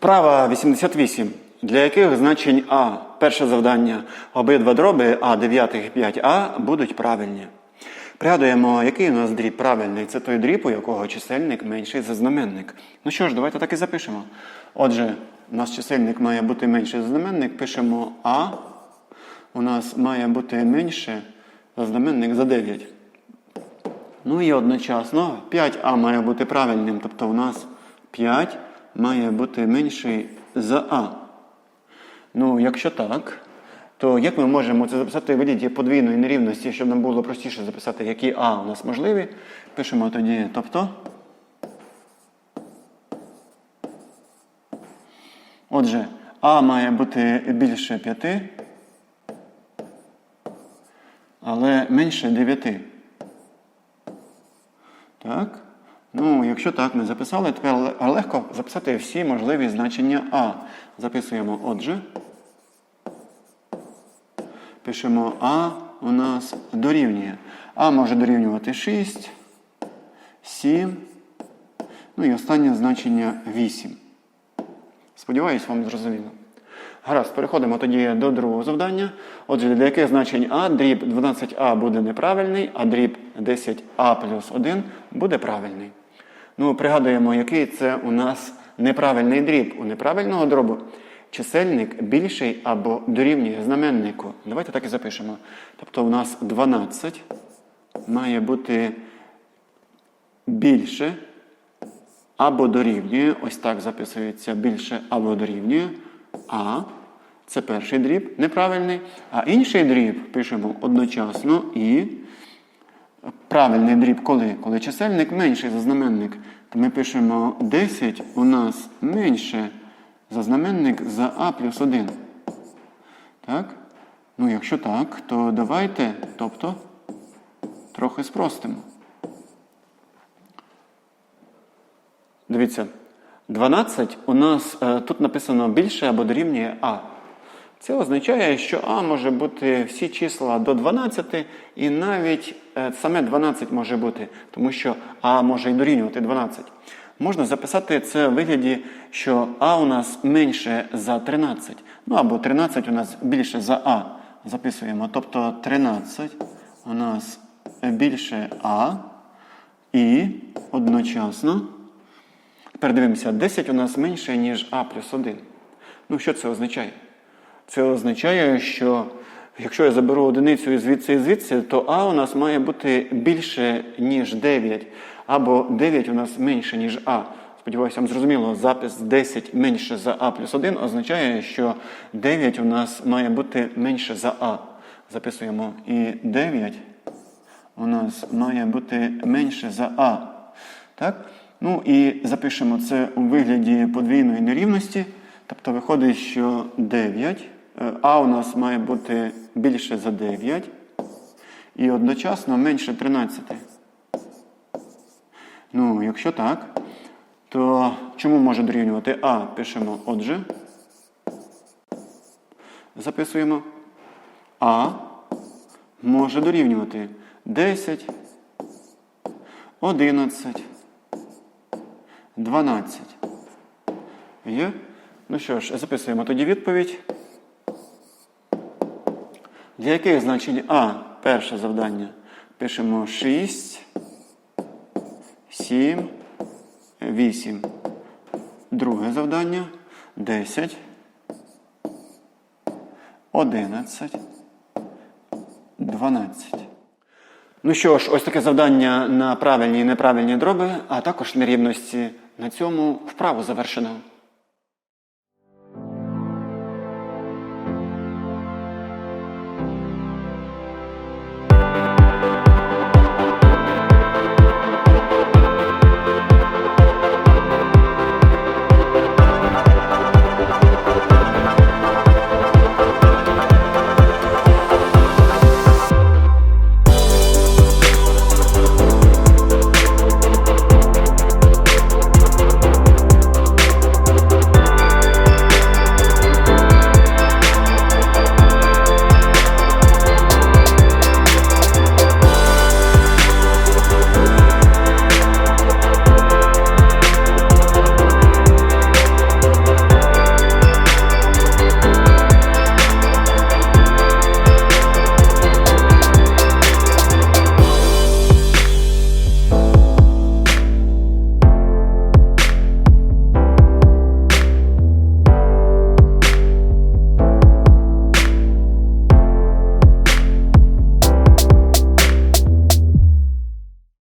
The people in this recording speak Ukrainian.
Вправа 88. Для яких значень А перше завдання обидва дроби А 9 і 5А будуть правильні. Пригадуємо, який у нас дріб правильний. Це той дріб, у якого чисельник менший за знаменник. Ну що ж, давайте так і запишемо. Отже, у нас чисельник має бути менший за знаменник. Пишемо А. У нас має бути менше за знаменник за 9. Ну і одночасно 5А має бути правильним, тобто у нас 5 має бути менший за А. Ну, якщо так, то як ми можемо це записати в вигляді подвійної нерівності, щоб нам було простіше записати, які А у нас можливі? Пишемо тоді, тобто. Отже, А має бути більше 5, але менше 9. Так? Ну, якщо так ми записали, тепер легко записати всі можливі значення А. Записуємо отже. Пишемо А у нас дорівнює. А може дорівнювати 6, 7. Ну і останнє значення 8. Сподіваюсь, вам зрозуміло. Гаразд, переходимо тоді до другого завдання. Отже, для яких значень А дріб 12А буде неправильний, а дріб 10А плюс 1 буде правильний. Ну, пригадуємо, який це у нас неправильний дріб. У неправильного дробу чисельник більший або дорівнює знаменнику. Давайте так і запишемо. Тобто у нас 12 має бути більше або дорівнює, ось так записується більше або дорівнює, а це перший дріб неправильний, а інший дріб пишемо одночасно і правильний дріб коли? Коли чисельник менший за знаменник, то ми пишемо 10 у нас менше за знаменник за а плюс 1. Так? Ну, якщо так, то давайте, тобто, трохи спростимо. Дивіться, 12 у нас е, тут написано більше або дорівнює А. Це означає, що А може бути всі числа до 12, і навіть е, саме 12 може бути, тому що А може і дорівнювати 12. Можна записати це в вигляді, що А у нас менше за 13. Ну або 13 у нас більше за А. Записуємо. Тобто 13 у нас більше А і одночасно. Тепер дивимося, 10 у нас менше, ніж А плюс 1. Ну, що це означає? Це означає, що якщо я заберу одиницю і звідси і звідси, то А у нас має бути більше, ніж 9. Або 9 у нас менше, ніж А. Сподіваюся, вам зрозуміло, запис 10 менше за А плюс 1 означає, що 9 у нас має бути менше за А. Записуємо і 9 у нас має бути менше за А. Так? Ну і запишемо це у вигляді подвійної нерівності. Тобто виходить, що 9. Е, А у нас має бути більше за 9. І одночасно менше 13. Ну, якщо так, то чому може дорівнювати А? Пишемо отже. Записуємо. А може дорівнювати 10, 11, 12. Є? Ну що ж, записуємо тоді відповідь. Для яких значень А перше завдання? Пишемо 6, 7, 8. Друге завдання 10, 11, 12. Ну що ж, ось таке завдання на правильні і неправильні дроби, а також нерівності. На цьому вправу завершено.